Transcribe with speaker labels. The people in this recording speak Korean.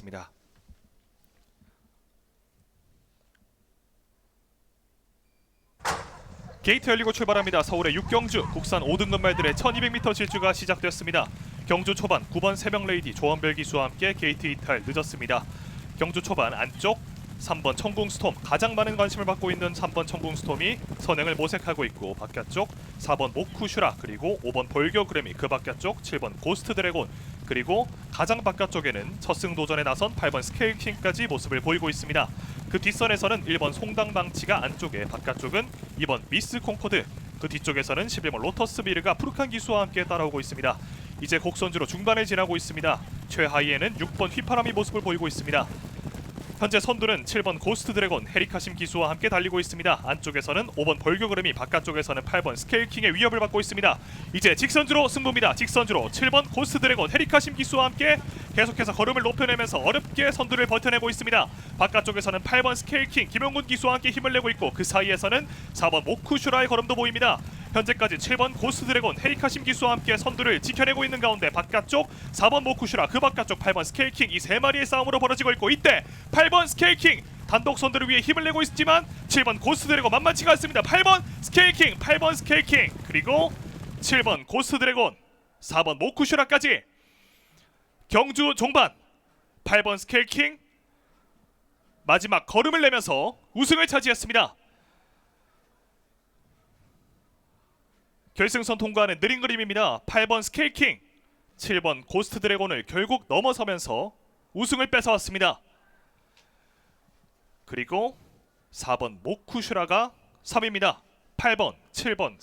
Speaker 1: 있습니다. 게이트 열리고 출발합니다. 서울의 육경주 국산 5등급 말들의 1200m 질주가 시작됐습니다. 경주 초반 9번 세명 레이디 조원별 기수와 함께 게이트 이탈 늦었습니다. 경주 초반 안쪽 3번 청궁스톰 가장 많은 관심을 받고 있는 3번 청궁스톰이 선행을 모색하고 있고 바깥쪽 4번 모쿠슈라 그리고 5번 볼교그램이 그 바깥쪽 7번 고스트 드래곤 그리고 가장 바깥쪽에는 첫 승 도전에 나선 8번 스케일킹까지 모습을 보이고 있습니다. 그 뒷선에서는 1번 송당방치가 안쪽에 바깥쪽은 2번 미스 콩코드 그 뒤쪽에서는 11번 로터스 비르가 푸르칸 기수와 함께 따라오고 있습니다. 이제 곡선주로 중반에 지나고 있습니다. 최하위에는 6번 휘파람이 모습을 보이고 있습니다. 현재 선두는 7번 고스트 드래곤 헤리카심 기수와 함께 달리고 있습니다. 안쪽에서는 5번 벌교그램이 바깥쪽에서는 8번 스케일킹의 위협을 받고 있습니다. 이제 직선주로 승부입니다. 직선주로 7번 고스트 드래곤 헤리카심 기수와 함께 계속해서 걸음을 높여내면서 어렵게 선두를 버텨내고 있습니다. 바깥쪽에서는 8번 스케일킹 김용군 기수와 함께 힘을 내고 있고 그 사이에서는 4번 모쿠슈라의 걸음도 보입니다. 현재까지 7번 고스트 드래곤 헤리카심 기수와 함께 선두를 지켜내고 있는 가운데 바깥쪽 4번 모쿠슈라 그 바깥쪽 8번 스케일킹 이 세 마리의 싸움으로 벌어지고 있고 이때 8번 스케일킹 단독 선두를 위해 힘을 내고 있지만 7번 고스트 드래곤 만만치가 않습니다. 8번 스케일킹 8번 스케일킹 그리고 7번 고스트 드래곤 4번 모쿠슈라까지 경주 종반 8번 스케일킹 마지막 걸음을 내면서 우승을 차지했습니다. 결승선 통과하는 느린 그림입니다. 8번 스케일킹, 7번 고스트 드래곤을 결국 넘어서면서 우승을 뺏어왔습니다. 그리고 4번 모쿠슈라가 3위입니다. 8번, 7번,